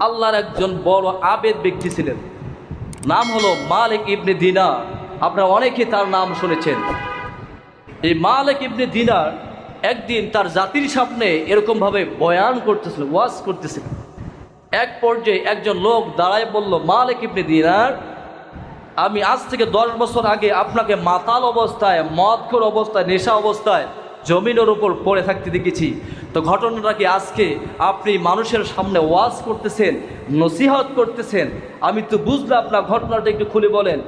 আল্লাহর একজন বড় আবেদ ব্যক্তি ছিলেন। নাম হলো মালিক ইবনে দিনার। আপনারা অনেকে তার নাম শুনেছেন। এই মালিক ইবনে দিনার একদিন তার জাতির সামনে এরকমভাবে বয়ান করতেছিল, ওয়াজ করতেছিল। এক পর্যায়ে একজন লোক দাঁড়ায় বলল, মালিক ইবনে দিনার, আমি আজ থেকে দশ বছর আগে আপনাকে মাতাল অবস্থায়, মদখোর অবস্থায়, নেশা অবস্থায় জমিনের উপর পড়ে থাকতে দেখেছি। তো ঘটনাটা কি আজকে আপনি মানুষের সামনে ওয়াজ করতেছেন, নসিহত করতেছেন? আমি তো বুঝলাম আপনার ঘটনাটা একটু খুলে বলেন।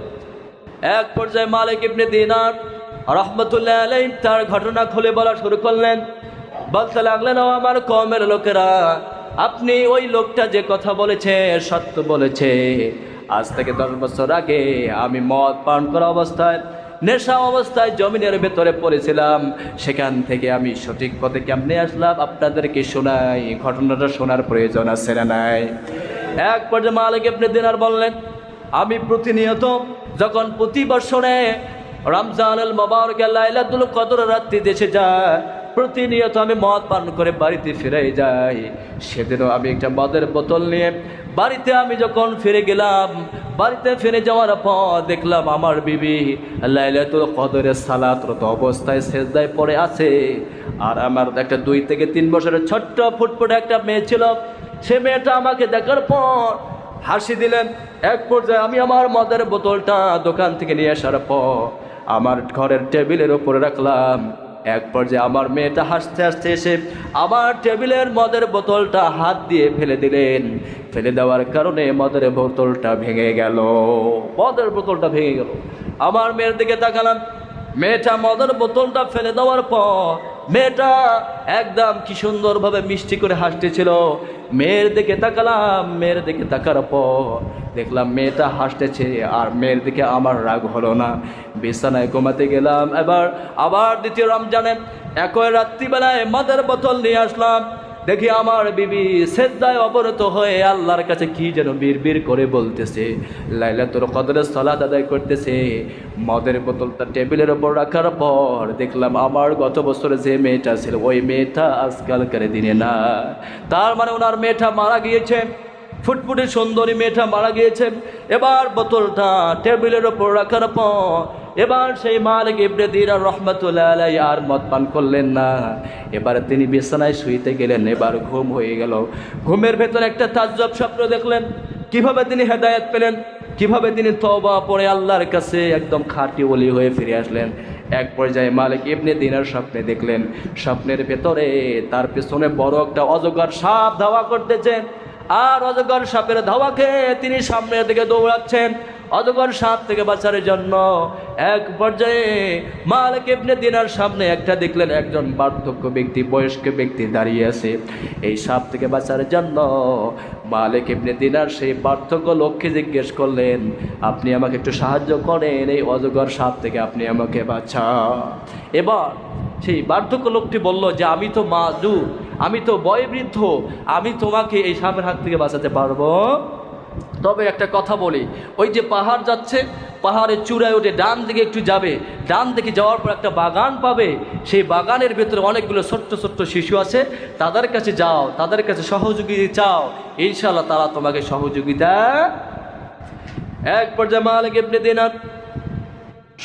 এক পর্যায়ে মালিক ইবনে দিনার রহমতুল্লাহ আলাই তার ঘটনা খুলে বলা শুরু করলেন। বলতে লাগলেন, ও আমার কমের লোকেরা, আপনি ওই লোকটা যে কথা বলেছে, সত্য বলেছে। আজ থেকে দশ বছর আগে আমি মদ পান করা অবস্থায় নেশা অবস্থায় জমিনের ভেতরে পড়েছিলাম, সেখান থেকে আমি সঠিক পথে কেমনে আসলাম আপনাদেরকে শোনাই, ঘটনাটা শোনার প্রয়োজন আছে না নাই? এক পর্যায়ে মালিক আপনি দিনার বললেন, আমি প্রতিনিয়ত যখন প্রতি বছরে রমজানুল মোবারক, লাইলাতুল কদর রাত্রি দেশে যায়, প্রতিনিয়ত আমি মদ পান করে বাড়িতে ফিরে যাই। সেদিনও আমি একটা মদের বোতল নিয়ে বাড়িতে আমি যখন ফিরে গেলাম, বাড়িতে ফিরে যাওয়ার পর দেখলাম আমার বিবি লাইলাতুল কদরের সালাতরত অবস্থায় সেজদায় পড়ে আছে। আর আমার একটা দুই থেকে তিন বছরের ছোট্ট ফুটফুটে একটা মেয়ে ছিল। সে মেয়েটা আমাকে দেখার পর হাসি দিলেন। এক পর্যায়ে আমি আমার মদের বোতলটা দোকান থেকে নিয়ে আসার পর আমার ঘরের টেবিলের উপরে রাখলাম। এক পর্যায়ে আমার মেয়েটা হাসতে হাসতে এসে আমার টেবিলের মদের বোতলটা হাত দিয়ে ফেলে দিলেন। ফেলে দেওয়ার কারণে মদের বোতলটা ভেঙে গেল। মদের বোতলটা ভেঙে গেল। আমার মেয়ের দিকে তাকালাম। মেয়েটা মদের বোতলটা ফেলে দেওয়ার পর মেয়েটা একদম কি সুন্দরভাবে মিষ্টি করে হাসতেছিল। মেয়ের দিকে তাকালাম, মেয়ের দিকে তাকার পর দেখলাম মেয়েটা হাসতেছে আর মেয়ের দিকে আমার রাগ হলো না। বিছানায় ঘুমাতে গেলাম, এবার আবার দ্বিতীয় রমজানে একই রাত্রিবেলায় মাদের বোতল নিয়ে আসলাম। দেখি আমার বিবি সেদ্দায় অবরত হয়ে আল্লাহর কাছে কি যেন বীর বীর করে বলতেছে। লাইলা তোর কদরের সলাত আদায় করতেছে। মদের বোতলটা টেবিলের ওপর রাখার পর দেখলাম আমার গত বছরে যে মেয়েটা ছিল, ওই মেয়েটা আজকালকার দিনে না। তার মানে ওনার মেয়েটা মারা গিয়েছে। ফুটফুটে সুন্দরী মেয়েটা মারা গিয়েছে। এবার বোতলটা টেবিলের ওপর রাখার পর এবার সেই মালিক ইবনে দিন রহমতুল্লাহ আর মদ পান করলেন না। এবার তিনি বিছানায় শুইতে গেলেন, এবার ঘুম হয়ে গেল। ঘুমের ভেতর একটা তাজ্জব স্বপ্ন দেখলেন। কীভাবে তিনি হেদায়েত পেলেন? কীভাবে তিনি তবা পড়ে আল্লাহর কাছে একদম খাঁটি ওলি হয়ে ফিরে আসলেন? এক পর্যায়ে মালিক ইবনে দিনার স্বপ্নে দেখলেন, স্বপ্নের ভেতরে তার পেছনে বড় একটা অজগর সাপ ধাওয়া করতেছে। আর অজগর সাপের ধাওয়াকে তিনি সামনের দিকে দৌড়াচ্ছেন। অজগর সাপ থেকে বাঁচার জন্য এক পর্যায়ে মালিক ইবনে দিনার সামনে একটা দেখলেন একজন বার্ধক্য ব্যক্তি, বয়স্ক ব্যক্তি দাঁড়িয়ে আছে। এই সাপ থেকে বাঁচার জন্য মালিক ইবনে দিনার সেই বার্ধক্য লোককে জিজ্ঞেস করলেন, আপনি আমাকে একটু সাহায্য করেন, এই অজগর সাপ থেকে আপনি আমাকে বাঁচা এবার সেই বার্ধক্য লোকটি বলল, যে আমি তো মা দু আমি তো বয়বৃদ্ধ আমি তোমাকে এই সাপের হাত থেকে বাঁচাতে পারব। তবে একটা কথা বলি, ওই যে পাহাড় যাচ্ছে, পাহাড়ের চূড়ায় ওঠে ডান দিকে একটু যাবে, ডান দিকে যাওয়ার পর একটা বাগান পাবে, সেই বাগানের ভেতরে অনেকগুলো ছোট্ট ছোট্ট শিশু আছে, তাদের কাছে যাও, তাদের কাছে সহযোগিতা চাও ইনশাল্লাহ তারা তোমাকে সহযোগিতা এক পর্যায়ে মালিক এমনি দিনার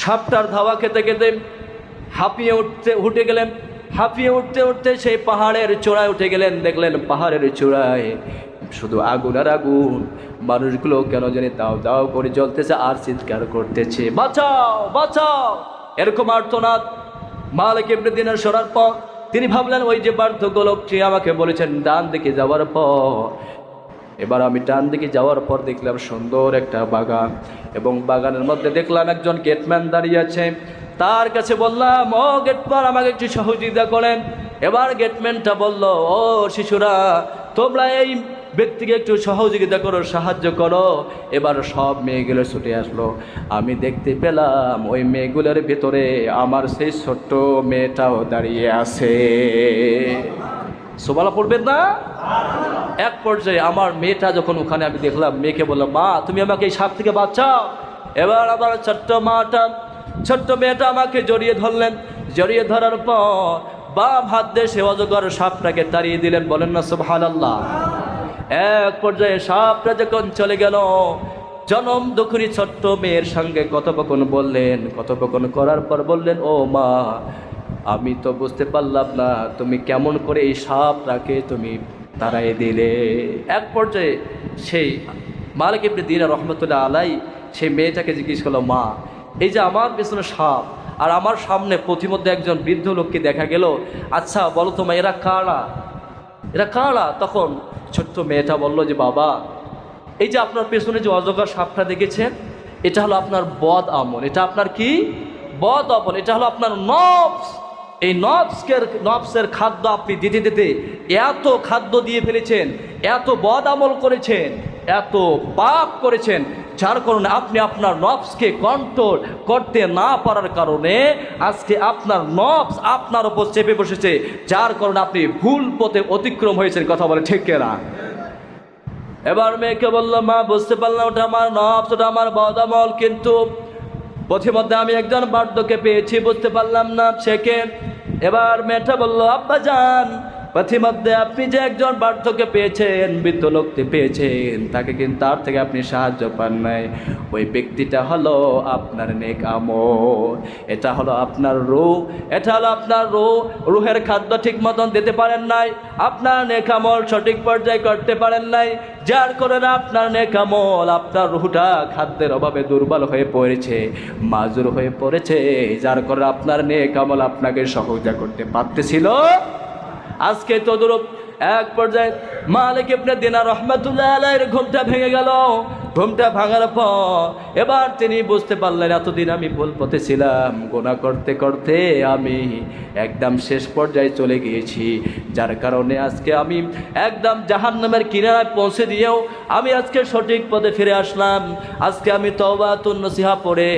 সাপটার ধাওয়া খেতে খেতে হাঁপিয়ে উঠতে, উঠে গেলেন। হাঁপিয়ে উঠতে উঠতে সেই পাহাড়ের চূড়ায় উঠে গেলেন, দেখলেন পাহাড়ের চূড়ায় শুধু আগুন আর আগুন। মানুষগুলো কেন জানি দাও দাও করে জ্বলতেছে, আর চিৎকার করতেছে। বাঁচাও বাঁচাও! এরকম আর্তনাদ মালিক এমনি দিনের সরার পর তিনি ভাবলেন, ওই যে বার্ধক্য লোকটি আমাকে বলেছেন, ডান দিকে যাওয়ার পর এবার আমি ডান দিকে যাওয়ার পর দেখলাম সুন্দর একটা বাগান এবং বাগানের মধ্যে দেখলাম একজন গেটম্যান দাঁড়িয়ে আছে। তার কাছে বললাম, ও গেটম্যান, আমাকে একটু সহযোগিতা করেন। এবার গেটম্যানটা বলল, ও শিশুরা, তোমরা এই ব্যক্তিকে একটু সহযোগিতা করো, সাহায্য করো। এবার সব মেয়েগুলো ছুটে আসলো। আমি দেখতে পেলাম, ওই মেয়েগুলোর ভেতরে আমার সেই ছোট্ট মেয়েটাও দাঁড়িয়ে আছে। সোবালা পড়বেন না? এক পর্যায়ে আমার মেয়েটা যখন ওখানে আমি দেখলাম, মেয়েকে বললাম, মা, তুমি আমাকে এই সাপ থেকে বাঁচাও। এবার আমার ছোট্ট মাটা, ছোট্ট মেয়েটা আমাকে জড়িয়ে ধরলেন। জড়িয়ে ধরার পর বাম হাত দিয়ে সে অজগর সাপটাকে তাড়িয়ে দিলেন। বলেন না, সুবহানাল্লাহ। এক পর্যায়ে সাপটা যখন চলে গেল, জনম দুখুরি ছোট্ট মেয়ের সঙ্গে কথোপকথন বললেন। কথোপকথন করার পর বললেন, ও মা আমি তো বুঝতে পারলাম না, তুমি কেমন করে এই সাপটাকে তুমি তাড়াই দিলে। এক পর্যায়ে সেই মালিক ইবনে দিনা রহমতুল্লাহ আলাই সেই মেয়েটাকে জিজ্ঞেস করল, মা, এই যে আমার পেছনে সাপ আর আমার সামনে প্রতিমধ্যে একজন বৃদ্ধ লোককে দেখা গেল আচ্ছা বলো তো মা, এরা কারা? এরা কারা? তখন ছোট্ট মেয়েটা বলল যে, বাবা, এই যে আপনার পেছনে যে অজগর সাপটা দেখেছেন এটা হলো আপনার বদ আমল, এটা আপনার কি? বদ আমল, এটা হলো আপনার নবস এই নবসকের নবসের খাদ্য আপনি দিতে দিতে এত খাদ্য দিয়ে ফেলেছেন, এত বদ আমল করেছেন, এত পাপ করেছেন, যার কারণে আপনি আপনার নবসকে কন্ট্রোল করতে না পারার কারণে আজকে আপনার নবস আপনার উপর চেপে বসেছে, যার কারণে আপনি ভুল পথে অতিক্রম হয়েছেন, কথা বলে ঠিক না এবার মেয়েকে বলল, মা, বুঝতে পারলাম, ওটা আমার নবস, ওটা আমার বদামল কিন্তু পথিমধ্যে আমি একজন বার্ধকে পেয়েছি বুঝতে পারলাম না সেকে এবার মেয়েটা বলল আব্বা যান পথিমধ্যে আপনি যে একজন বার্ধকে পেয়েছেন বৃদ্ধ লোককে পেয়েছেন, তাকে কিন্তু তার থেকে আপনি সাহায্য পান নাই। ওই ব্যক্তিটা হলো আপনার নেক আমল। এটা হলো আপনার রু এটা হলো আপনার রু রুহের খাদ্য ঠিক মতন দিতে পারেন নাই, আপনার নেক আমল সঠিক পর্যায়ে করতে পারেন নাই। যার কারণে আপনার নেকামল আপনার রুহটা খাদ্যের অভাবে দুর্বল হয়ে পড়েছে, মাজুর হয়ে পড়েছে। যার কারণে আপনার নেকামল আপনাকে সহযোগিতা করতে পারতেছিল। আজকে তদরূপ এক পর্যায়ে মালিক আপনার দিনা রহমাতুল্লাহ আলাইহির ঘুমটা ভেঙে গেল। ঘুমটা ভাঙার পর এবার তিনি বুঝতে পারলেন, এতদিন আমি ভুল পথে ছিলাম গোনা করতে করতে আমি একদম শেষ পর্যায়ে চলে গিয়েছি। যার কারণে আজকে আমি একদম জাহান্নামের কিনারায় পৌঁছে দিয়েও আমি আজকে সঠিক পথে ফিরে আসলাম। আজকে আমি তওবা নসিহা পড়ে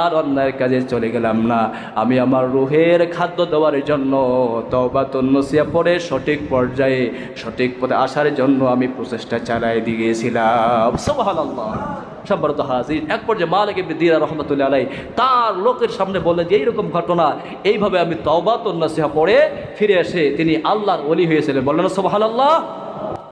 আর অন্যায়ের কাজে চলে গেলাম না। আমি আমার রুহের খাদ্য দেওয়ার জন্য তওবা নসিহা পড়ে সঠিক পর্যায়ে, সঠিক পথে আসার জন্য আমি প্রচেষ্টা চালাই দিয়েছিলাম সুবহানাল্লাহ সম্ভবত হাজির, এক পর্যায়ে মালিক ইবনে দিরা রহমতুল্লাহ আলাই তার লোকের সামনে বললেন যে, এইরকম ঘটনা, এইভাবে আমি তওবা নসিহা পড়ে ফিরে এসে তিনি আল্লাহর ওলি হয়েছিলেন। বললেন, সুবহানাল্লাহ।